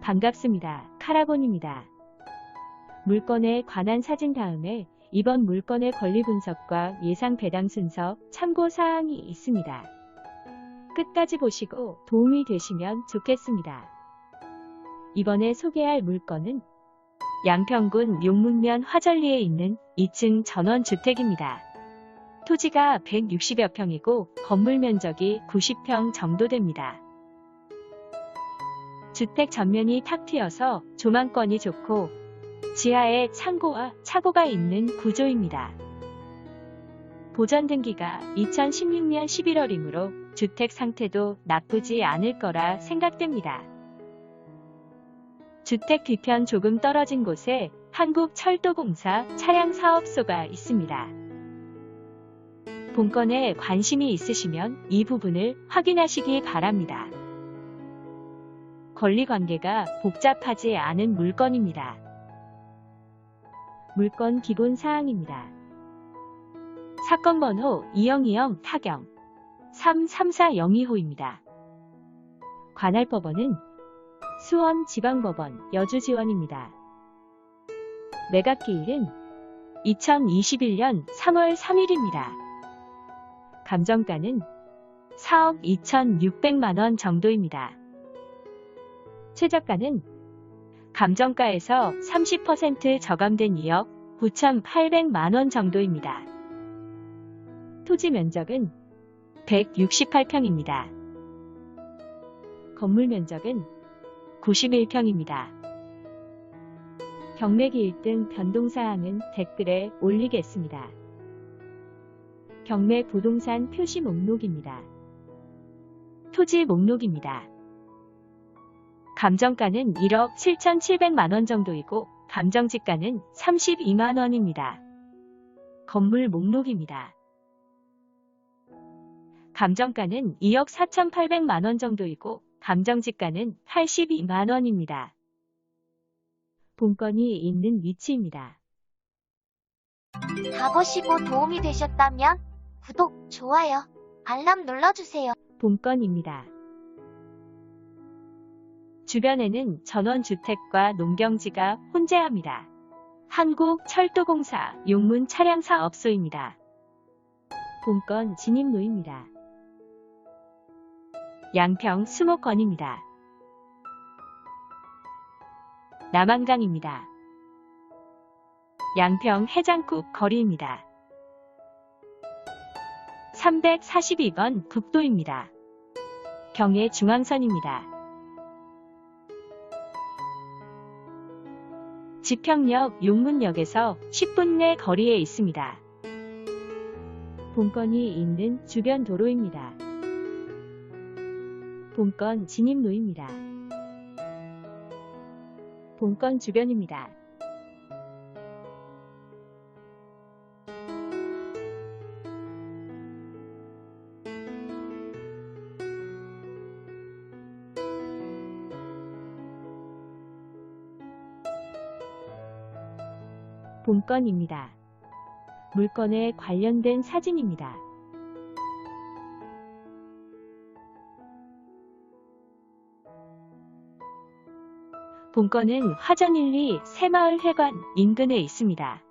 반갑습니다. 카라본입니다. 물건에 관한 사진 다음에 이번 물건의 권리 분석과 예상 배당 순서 참고 사항이 있습니다. 끝까지 보시고 도움이 되시면 좋겠습니다. 이번에 소개할 물건은 양평군 용문면 화전리에 있는 2층 전원주택입니다. 토지가 160여 평이고 건물 면적이 90평 정도 됩니다. 주택 전면이 탁 트여서 조망권이 좋고 지하에 창고와 차고가 있는 구조입니다. 보전 등기가 2016년 11월이므로 주택 상태도 나쁘지 않을 거라 생각됩니다. 주택 뒤편 조금 떨어진 곳에 한국철도공사 차량사업소가 있습니다. 본건에 관심이 있으시면 이 부분을 확인하시기 바랍니다. 권리 관계가 복잡하지 않은 물건입니다. 물건 기본 사항입니다. 사건 번호 2020 타경 334002호입니다. 관할 법원은 수원 지방법원 여주지원입니다. 매각기일은 2021년 3월 3일입니다. 감정가는 4억 2,600만원 정도입니다. 최저가는 감정가에서 30% 저감된 2억 9,800만원 정도입니다. 토지 면적은 168평입니다. 건물 면적은 91평입니다. 경매기일 등 변동사항은 댓글에 올리겠습니다. 경매 부동산 표시 목록입니다. 토지 목록입니다. 감정가는 1억 7,700만원 정도이고 감정지가는 32만원입니다. 건물 목록입니다. 감정가는 2억 4,800만원 정도이고 감정지가는 82만원입니다. 본건이 있는 위치입니다. 다 보시고 도움이 되셨다면 구독, 좋아요, 알람 눌러주세요. 본건입니다. 주변에는 전원주택과 농경지가 혼재합니다. 한국철도공사 용문 차량 사업소입니다. 본건 진입로입니다. 양평 수목원입니다. 남한강입니다. 양평 해장국 거리입니다. 342번 국도입니다. 경의 중앙선입니다. 지평역 용문역에서 10분 내 거리에 있습니다. 본건이 있는 주변 도로입니다. 본건 진입로입니다. 본건 주변입니다. 본건입니다. 물건에 관련된 사진입니다. 본건은 화전 1, 2 새마을회관 인근에 있습니다.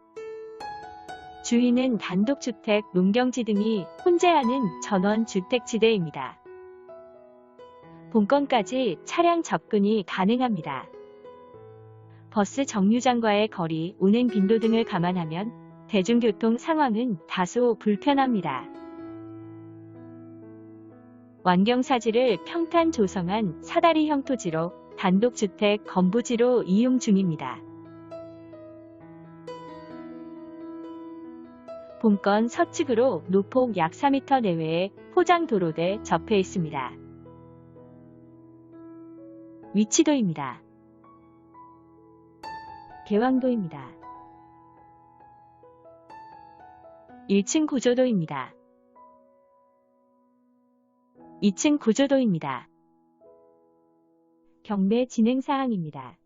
주위는 단독주택, 농경지 등이 혼재하는 전원주택지대입니다. 본건까지 차량 접근이 가능합니다. 버스 정류장과의 거리, 운행 빈도 등을 감안하면 대중교통 상황은 다소 불편합니다. 완경사지를 평탄 조성한 사다리 형 토지로 단독주택 건부지로 이용 중입니다. 본건 서측으로 노폭 약 4m 내외에 포장도로대 접해 있습니다. 위치도입니다. 개왕도입니다. 1층 구조도입니다. 2층 구조도입니다. 경매 진행 사항입니다.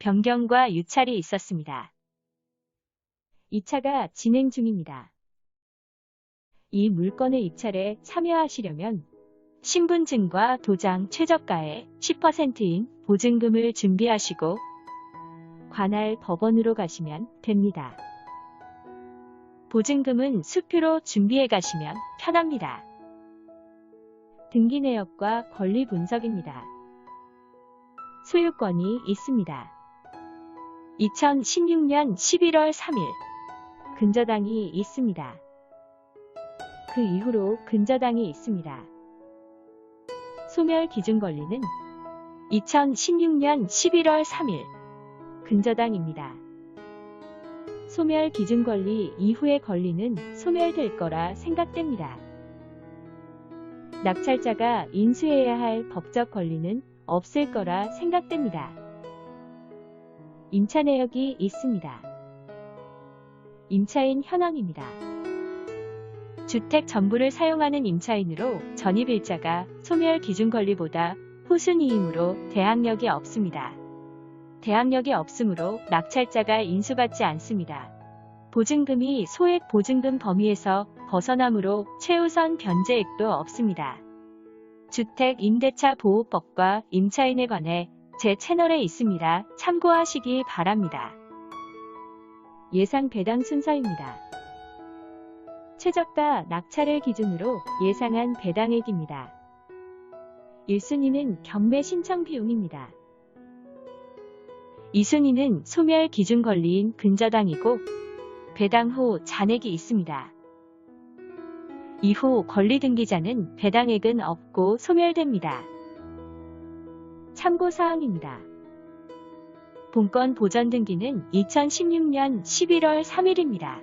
변경과 유찰이 있었습니다. 2차가 진행 중입니다. 이 물건의 입찰에 참여하시려면 신분증과 도장 최저가의 10%인 보증금을 준비하시고 관할 법원으로 가시면 됩니다. 보증금은 수표로 준비해 가시면 편합니다. 등기 내역과 권리 분석입니다. 소유권이 있습니다. 2016년 11월 3일 근저당이 있습니다. 그 이후로 근저당이 있습니다. 소멸 기준 권리는 2016년 11월 3일 근저당입니다. 소멸 기준 권리 이후의 권리는 소멸될 거라 생각됩니다. 낙찰자가 인수해야 할 법적 권리는 없을 거라 생각됩니다. 임차 내역이 있습니다. 임차인 현황입니다. 주택 전부를 사용하는 임차인으로 전입일자가 소멸 기준 권리보다 후순위이므로 대항력이 없습니다. 대항력이 없으므로 낙찰자가 인수받지 않습니다. 보증금이 소액 보증금 범위에서 벗어나므로 최우선 변제액도 없습니다. 주택 임대차 보호법과 임차인에 관해 제 채널에 있습니다. 참고하시기 바랍니다. 예상 배당 순서입니다. 최저가 낙찰을 기준으로 예상한 배당액입니다. 1순위는 경매 신청 비용입니다. 2순위는 소멸 기준 권리인 근저당이고 배당 후 잔액이 있습니다. 이후 권리 등기자는 배당액은 없고 소멸됩니다. 참고사항입니다. 본건 보전 등기는 2016년 11월 3일입니다.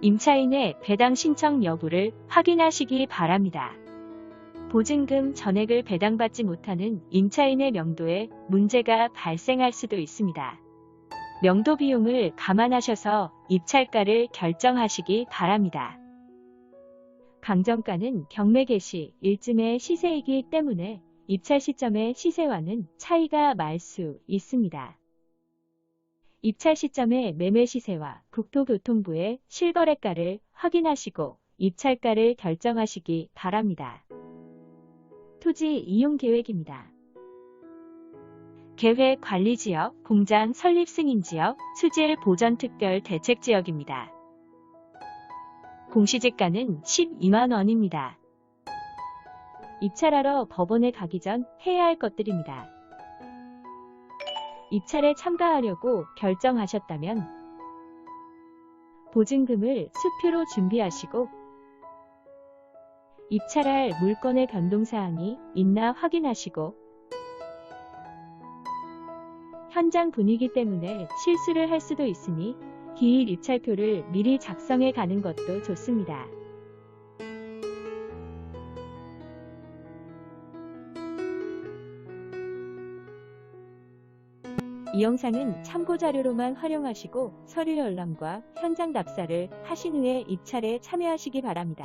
임차인의 배당 신청 여부를 확인하시기 바랍니다. 보증금 전액을 배당받지 못하는 임차인의 명도에 문제가 발생할 수도 있습니다. 명도 비용을 감안하셔서 입찰가를 결정하시기 바랍니다. 강정가는 경매 개시 일쯤의 시세이기 때문에 입찰 시점의 시세와는 차이가 날수 있습니다. 입찰 시점의 매매 시세와 국토교통부의 실거래가를 확인하시고 입찰가를 결정하시기 바랍니다. 토지 이용 계획입니다. 계획 관리 지역, 공장 설립 승인 지역, 수질 보전 특별 대책 지역입니다. 공시지가는 12만 원입니다. 입찰하러 법원에 가기 전 해야 할 것들입니다. 입찰에 참가하려고 결정하셨다면 보증금을 수표로 준비하시고 입찰할 물건의 변동사항이 있나 확인하시고 현장 분위기 때문에 실수를 할 수도 있으니 기일 입찰표를 미리 작성해 가는 것도 좋습니다. 이 영상은 참고자료로만 활용하시고 서류 열람과 현장 답사를 하신 후에 입찰에 참여하시기 바랍니다.